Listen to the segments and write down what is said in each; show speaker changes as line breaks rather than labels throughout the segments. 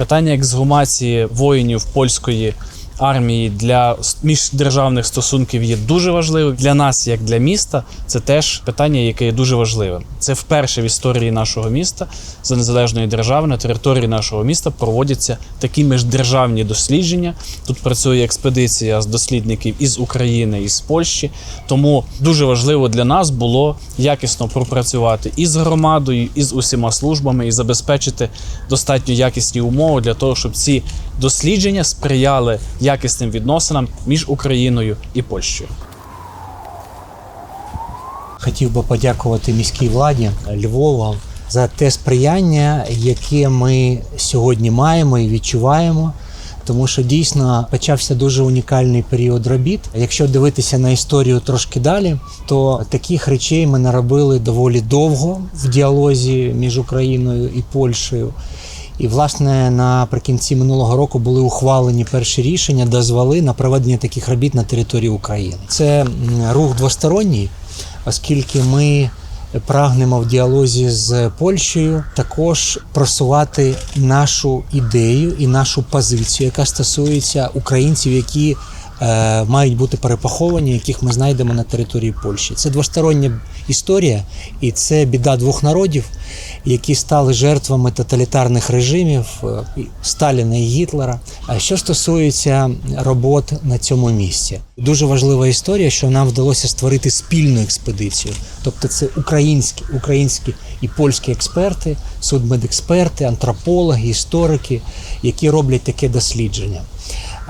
Питання ексгумації воїнів польської армії для міждержавних стосунків є дуже важливим. Для нас, як для міста, це теж питання, яке є дуже важливим. Це вперше в історії нашого міста за незалежної держави на території нашого міста проводяться такі міждержавні дослідження. Тут працює експедиція з дослідників із України і з Польщі. Тому дуже важливо для нас було якісно пропрацювати і з громадою, і з усіма службами, і забезпечити достатньо якісні умови для того, щоб ці дослідження сприяли якісним відносинам між Україною і Польщею.
Хотів би подякувати міській владі Львова за те сприяння, яке ми сьогодні маємо і відчуваємо. Тому що дійсно почався дуже унікальний період робіт. Якщо дивитися на історію трошки далі, то таких речей ми наробили доволі довго в діалозі між Україною і Польщею. І, власне, наприкінці минулого року були ухвалені перші рішення, дозволи на проведення таких робіт на території України. Це рух двосторонній, оскільки ми прагнемо в діалозі з Польщею також просувати нашу ідею і нашу позицію, яка стосується українців, які мають бути перепоховані, яких ми знайдемо на території Польщі. Це двостороння історія, і це біда двох народів, які стали жертвами тоталітарних режимів е, Сталіна і Гітлера. А що стосується робот на цьому місці, дуже важлива історія, що нам вдалося створити спільну експедицію. Тобто, це українські, українські і польські експерти, судмедексперти, антропологи, історики, які роблять таке дослідження.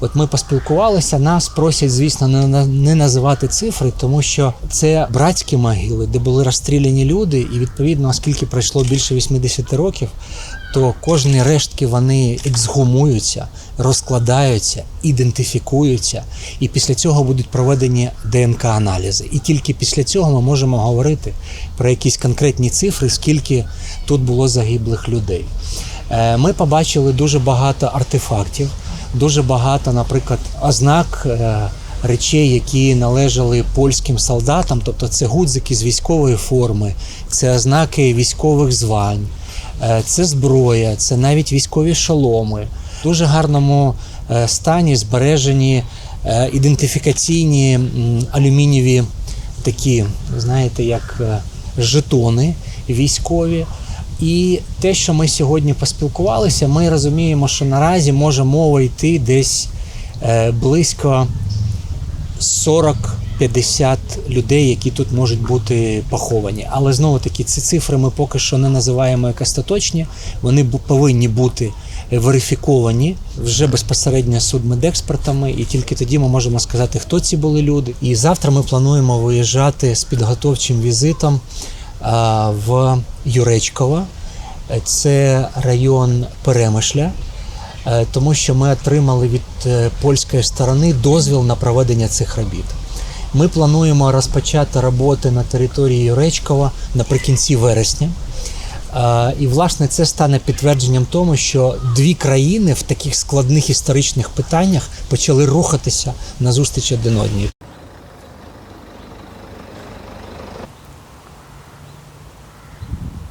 от ми поспілкувалися, нас просять, звісно, не, не називати цифри, тому що це братські могили, де були розстріляні люди, і відповідно, оскільки пройшло більше 80 років, то кожні рештки вони ексгумуються, розкладаються, ідентифікуються, і після цього будуть проведені ДНК-аналізи. І тільки після цього ми можемо говорити про якісь конкретні цифри, скільки тут було загиблих людей. Е, Ми побачили дуже багато артефактів, дуже багато, наприклад, ознак е, речей, які належали польським солдатам, тобто це гудзики з військової форми, це ознаки військових звань, е, це зброя, це навіть військові шоломи. В дуже гарному е, стані збережені ідентифікаційні алюмінієві такі, знаєте, як жетони військові. І те, що ми сьогодні поспілкувалися, ми розуміємо, що наразі може мова йти десь е, близько 40-50 людей, які тут можуть бути поховані. Але знову таки ці цифри ми поки що не називаємо як остаточні. Вони повинні бути верифіковані вже безпосередньо судмедекспертами, і тільки тоді ми можемо сказати, хто ці були люди. І завтра ми плануємо виїжджати з підготовчим візитом в Юречково. Це район Перемишля. Е, тому що ми отримали від е, польської сторони дозвіл на проведення цих робіт. Ми плануємо розпочати роботи на території Юречкова наприкінці вересня. Е, І, власне, це стане підтвердженням тому, що дві країни в таких складних історичних питаннях почали рухатися назустріч один одній.